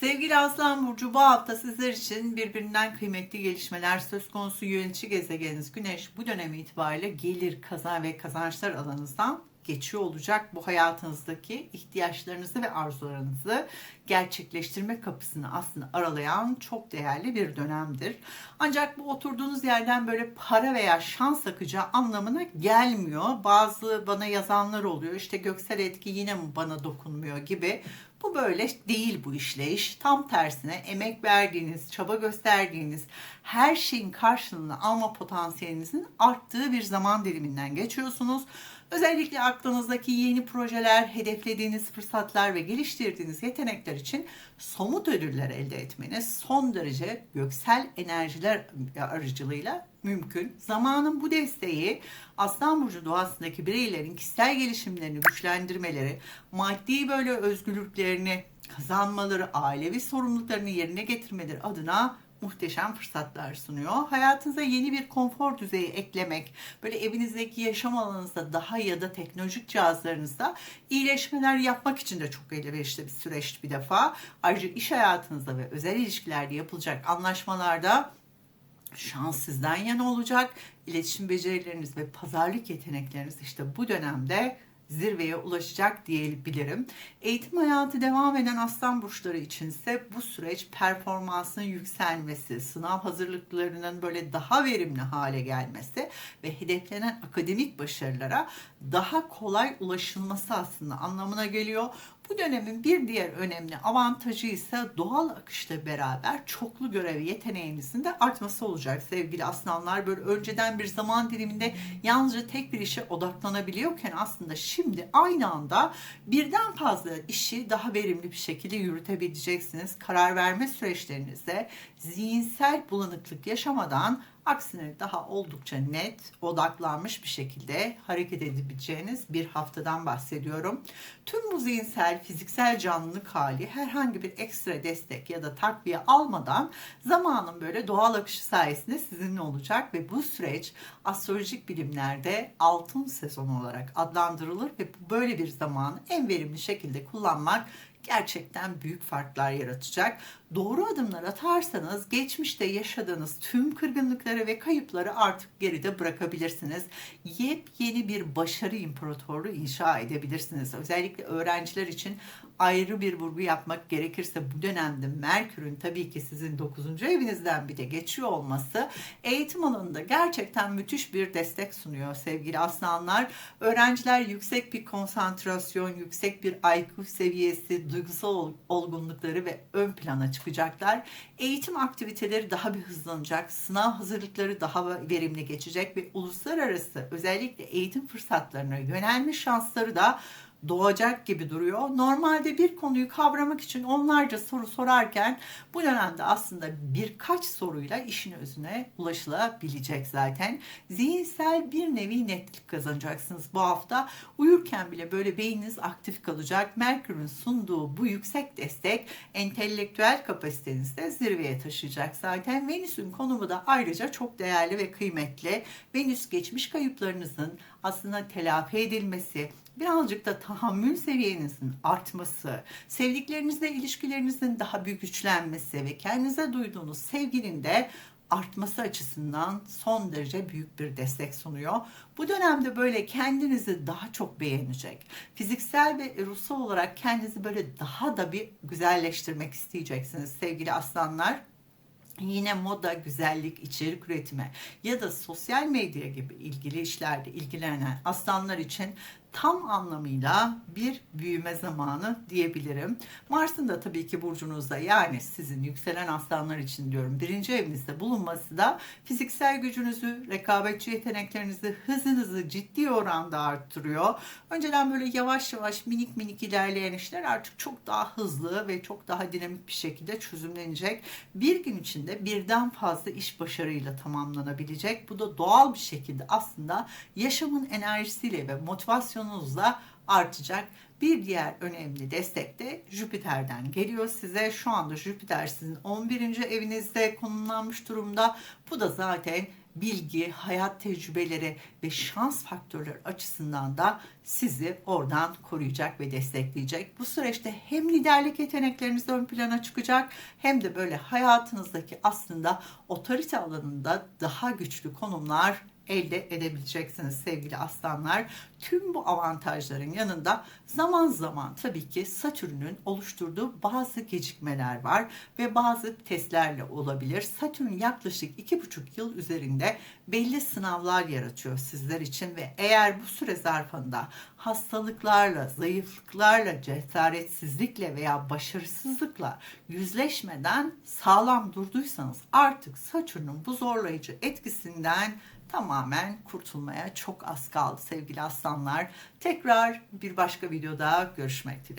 Sevgili Aslan Burcu bu hafta sizler için birbirinden kıymetli gelişmeler söz konusu. Yönetici gezegeniniz Güneş bu dönem itibariyle gelir, kazan ve kazançlar alanınızdan geçiyor olacak. Bu hayatınızdaki ihtiyaçlarınızı ve arzularınızı gerçekleştirme kapısını aslında aralayan çok değerli bir dönemdir. Ancak bu oturduğunuz yerden böyle para veya şans akacağı anlamına gelmiyor. Bazı bana yazanlar oluyor. İşte göksel etki yine mi bana dokunmuyor gibi. Bu böyle değil bu işleyiş. Tam tersine emek verdiğiniz, çaba gösterdiğiniz her şeyin karşılığını alma potansiyelinizin arttığı bir zaman diliminden geçiyorsunuz. Özellikle aklınızdaki yeni projeler, hedeflediğiniz fırsatlar ve geliştirdiğiniz yetenekler için somut ödüller elde etmeniz son derece göksel enerjiler aracılığıyla mümkün. Zamanın bu desteği Aslan Burcu doğasındaki bireylerin kişisel gelişimlerini güçlendirmeleri, maddi böyle özgürlüklerini kazanmaları, ailevi sorumluluklarını yerine getirmeleri adına muhteşem fırsatlar sunuyor. Hayatınıza yeni bir konfor düzeyi eklemek, böyle evinizdeki yaşam alanınızda daha ya da teknolojik cihazlarınızda iyileşmeler yapmak için de çok elverişli bir süreç bir defa. Ayrıca iş hayatınızda ve özel ilişkilerde yapılacak anlaşmalarda şans sizden yana olacak. İletişim becerileriniz ve pazarlık yetenekleriniz işte bu dönemde zirveye ulaşacak diyebilirim. Eğitim hayatı devam eden aslan burçları içinse bu süreç performansın yükselmesi, sınav hazırlıklarının böyle daha verimli hale gelmesi ve hedeflenen akademik başarılara daha kolay ulaşılması aslında anlamına geliyor. Bu dönemin bir diğer önemli avantajı ise doğal akışla beraber çoklu görev yeteneğinizin de artması olacak sevgili aslanlar. Böyle önceden bir zaman diliminde yalnızca tek bir işe odaklanabiliyorken aslında şimdi aynı anda birden fazla işi daha verimli bir şekilde yürütebileceksiniz. Karar verme süreçlerinizde zihinsel bulanıklık yaşamadan Aksine daha oldukça net, odaklanmış bir şekilde hareket edebileceğiniz bir haftadan bahsediyorum. Tüm bu zihinsel, fiziksel canlılık hali herhangi bir ekstra destek ya da takviye almadan zamanın böyle doğal akışı sayesinde sizinle olacak ve bu süreç astrolojik bilimlerde altın sezonu olarak adlandırılır ve böyle bir zamanı en verimli şekilde kullanmak gerçekten büyük farklar yaratacak. Doğru adımlar atarsanız geçmişte yaşadığınız tüm kırgınlıkları ve kayıpları artık geride bırakabilirsiniz. Yepyeni bir başarı imparatorluğu inşa edebilirsiniz. Özellikle öğrenciler için ayrı bir vurgu yapmak gerekirse bu dönemde Merkür'ün tabii ki sizin 9. evinizden bir de geçiyor olması eğitim alanında gerçekten müthiş bir destek sunuyor sevgili aslanlar. Öğrenciler yüksek bir konsantrasyon, yüksek bir IQ seviyesi, duygusal olgunlukları ve ön plana çıkacaklar. Eğitim aktiviteleri daha bir hızlanacak, sınav hazırlıkları daha verimli geçecek ve uluslararası özellikle eğitim fırsatlarına yönelme şansları da doğacak gibi duruyor. Normalde bir konuyu kavramak için onlarca soru sorarken bu dönemde aslında birkaç soruyla işin özüne ulaşılabilecek zaten. Zihinsel bir nevi netlik kazanacaksınız bu hafta. Uyurken bile böyle beyniniz aktif kalacak. Merkür'ün sunduğu bu yüksek destek entelektüel kapasitenizi de zirveye taşıyacak zaten. Venüs'ün konumu da ayrıca çok değerli ve kıymetli. Venüs geçmiş kayıplarınızın aslında telafi edilmesi, birazcık da tahammül seviyenizin artması, sevdiklerinizle ilişkilerinizin daha büyük güçlenmesi ve kendinize duyduğunuz sevginin de artması açısından son derece büyük bir destek sunuyor. Bu dönemde böyle kendinizi daha çok beğenecek, fiziksel ve ruhsal olarak kendinizi böyle daha da bir güzelleştirmek isteyeceksiniz sevgili aslanlar yine moda, güzellik, içerik üretimi ya da sosyal medya gibi ilgili işlerde ilgilenen aslanlar için tam anlamıyla bir büyüme zamanı diyebilirim. Mars'ın da tabii ki burcunuzda yani sizin yükselen aslanlar için diyorum birinci evinizde bulunması da fiziksel gücünüzü, rekabetçi yeteneklerinizi, hızınızı ciddi oranda arttırıyor. Önceden böyle yavaş yavaş minik minik ilerleyen işler artık çok daha hızlı ve çok daha dinamik bir şekilde çözümlenecek. Bir gün içinde birden fazla iş başarıyla tamamlanabilecek. Bu da doğal bir şekilde aslında yaşamın enerjisiyle ve motivasyon motivasyonunuz artacak. Bir diğer önemli destek de Jüpiter'den geliyor size. Şu anda Jüpiter sizin 11. evinizde konumlanmış durumda. Bu da zaten bilgi, hayat tecrübeleri ve şans faktörleri açısından da sizi oradan koruyacak ve destekleyecek. Bu süreçte hem liderlik yetenekleriniz ön plana çıkacak hem de böyle hayatınızdaki aslında otorite alanında daha güçlü konumlar elde edebileceksiniz sevgili aslanlar. Tüm bu avantajların yanında zaman zaman tabii ki Satürn'ün oluşturduğu bazı gecikmeler var ve bazı testlerle olabilir. Satürn yaklaşık iki buçuk yıl üzerinde belli sınavlar yaratıyor sizler için ve eğer bu süre zarfında hastalıklarla, zayıflıklarla, cesaretsizlikle veya başarısızlıkla yüzleşmeden sağlam durduysanız artık Satürn'ün bu zorlayıcı etkisinden tamamen kurtulmaya çok az kaldı sevgili aslanlar. Tekrar bir başka videoda görüşmek dileğiyle.